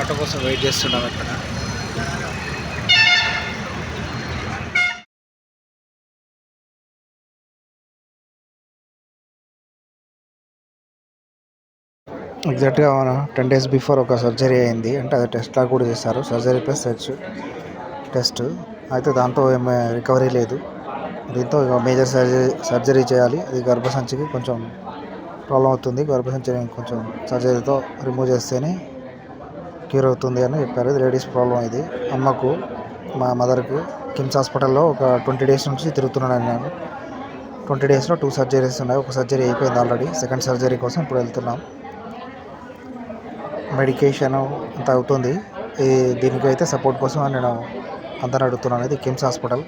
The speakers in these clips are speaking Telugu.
ఆటో కోసం వెయిట్ చేస్తున్నాం ఇక్కడ. ఎగ్జాక్ట్గా టెన్ డేస్ బిఫోర్ ఒక సర్జరీ అయింది. అంటే అది టెస్ట్ లాగా కూడా చేస్తారు సర్జరీ ప్లస్ సెర్చ్ టెస్ట్ అయితే దాంతో ఏమీ రికవరీ లేదు. దీంతో ఇక మేజర్ సర్జరీ సర్జరీ చేయాలి. అది గర్భసంచికి కొంచెం ప్రాబ్లం అవుతుంది. గర్భసంచిని కొంచెం సర్జరీతో రిమూవ్ చేస్తేనే క్యూర్ అవుతుంది అని చెప్పారు. ఇది లేడీస్ ప్రాబ్లం ఇది. అమ్మకు మా మదర్కు కిమ్స్ హాస్పిటల్లో ఒక ట్వంటీ డేస్ నుంచి తిరుగుతున్నాను నేను ట్వంటీ డేస్లో టూ సర్జరీస్ ఉన్నాయి. ఒక సర్జరీ అయిపోయింది ఆల్రెడీ. సెకండ్ సర్జరీ కోసం ఇప్పుడు వెళ్తున్నాం. మెడికేషన్ అంత అవుతుంది. ఈ దీనికైతే సపోర్ట్ కోసం నేను అందరు అడుగుతున్నాను. ఇది KIMS hospital.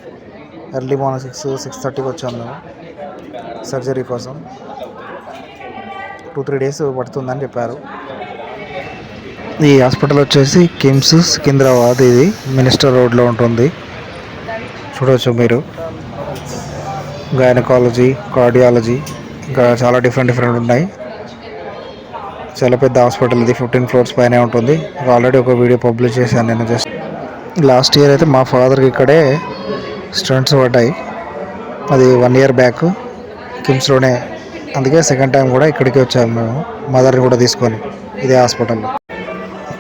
Early morning six six థర్టీకి వచ్చాను మేము. సర్జరీ కోసం. టూ త్రీ డేస్ పడుతుందని చెప్పారు. ఈ హాస్పిటల్ వచ్చేసి కిమ్స్ సికింద్రాబాద్ ఇది. మినిస్టర్ రోడ్లో ఉంటుంది. చూడవచ్చు మీరు. గైనకాలజీ కార్డియాలజీ ఇంకా చాలా డిఫరెంట్ డిఫరెంట్ ఉన్నాయి. చాలా పెద్ద హాస్పిటల్ ఇది. ఫిఫ్టీన్ ఫ్లోర్స్ పైనే ఉంటుంది. ఆల్రెడీ ఒక వీడియో పబ్లిష్ చేశాను నేను జస్ట్. లాస్ట్ ఇయర్ అయితే మా ఫాదర్కి ఇక్కడే స్టంట్స్ పడ్డాయి. అది వన్ ఇయర్ బ్యాక్ కిమ్స్లోనే. అందుకే సెకండ్ టైం కూడా ఇక్కడికి వచ్చాము మేము. మదర్ని కూడా తీసుకొని ఇదే హాస్పిటల్లో.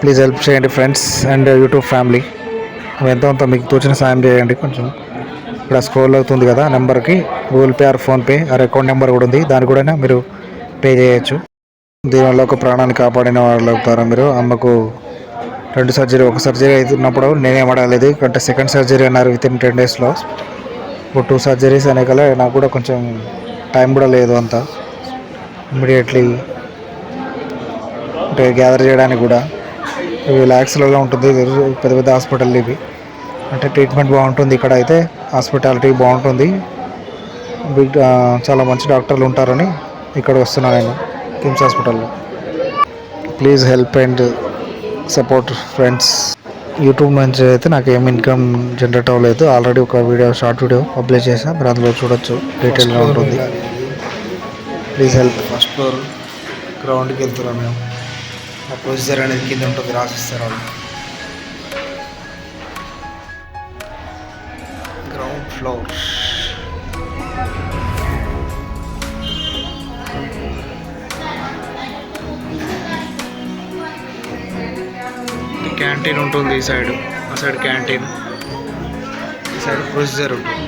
ప్లీజ్ హెల్ప్ చేయండి ఫ్రెండ్స్ అండ్ యూట్యూబ్ ఫ్యామిలీ. ఎంతో అంత మీకు తోచిన సాయం చేయండి కొంచెం. ఇక్కడ స్క్రోల్ అవుతుంది కదా నెంబర్కి. Google Pay or PhonePe or account number కూడా ఉంది. దాని కూడా మీరు పే చేయొచ్చు. దీనివల్ల ఒక ప్రాణాన్ని కాపాడిన వాళ్ళు అవుతారు మీరు? అమ్మకు రెండు సర్జరీ ఒక సర్జరీ అవుతున్నప్పుడు నేనేం అడగలేదు. అంటే సెకండ్ సర్జరీ అన్నారు విత్ ఇన్ టెన్ డేస్లో ఇప్పుడు టూ సర్జరీస్ అనే కల నాకు కూడా కొంచెం టైం కూడా లేదు అంత. ఇమ్మీడియట్లీ అంటే గ్యాదర్ చేయడానికి కూడా. ల్యాక్స్లలో ఉంటుంది. పెద్ద పెద్ద హాస్పిటల్ ఇవి. అంటే ట్రీట్మెంట్ బాగుంటుంది. ఇక్కడ అయితే హాస్పిటాలిటీ బాగుంటుంది. బిగ్ చాలా మంచి డాక్టర్లు ఉంటారని ఇక్కడ వస్తున్నాను నేను. కిమ్స్ హాస్పిటల్లో please help and support friends YouTube నుంచి అయితే నాకు ఏం ఇన్కమ్ జనరేట్ అవ్వలేదు. ఆల్రెడీ ఒక వీడియో షార్ట్ వీడియో పబ్లిష్ చేసాను. మీరు అందులో చూడొచ్చు. డీటెయిల్గా ఉంటుంది. ప్లీజ్ హెల్ప్ ఫస్ట్ ఫ్లోర్ గ్రౌండ్కి వెళ్తున్నాం మేము. ఆ ప్రొసీజర్ అనేది కింద ఉంటుంది రాసిస్తారు వాళ్ళు. గ్రౌండ్ ఫ్లోర్ క్యాంటీన్ ఉంటుంది ఈ సైడ్ ఆ సైడ్ క్యాంటీన్ ఈ సైడ్ ప్రొసీజర్ ఉంటుంది.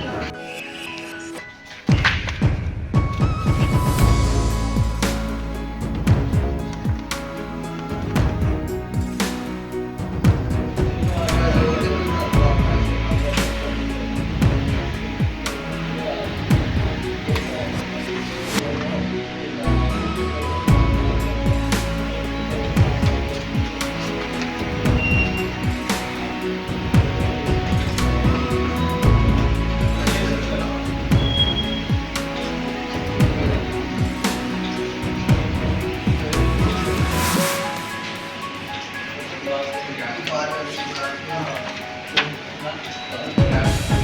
Obrigado.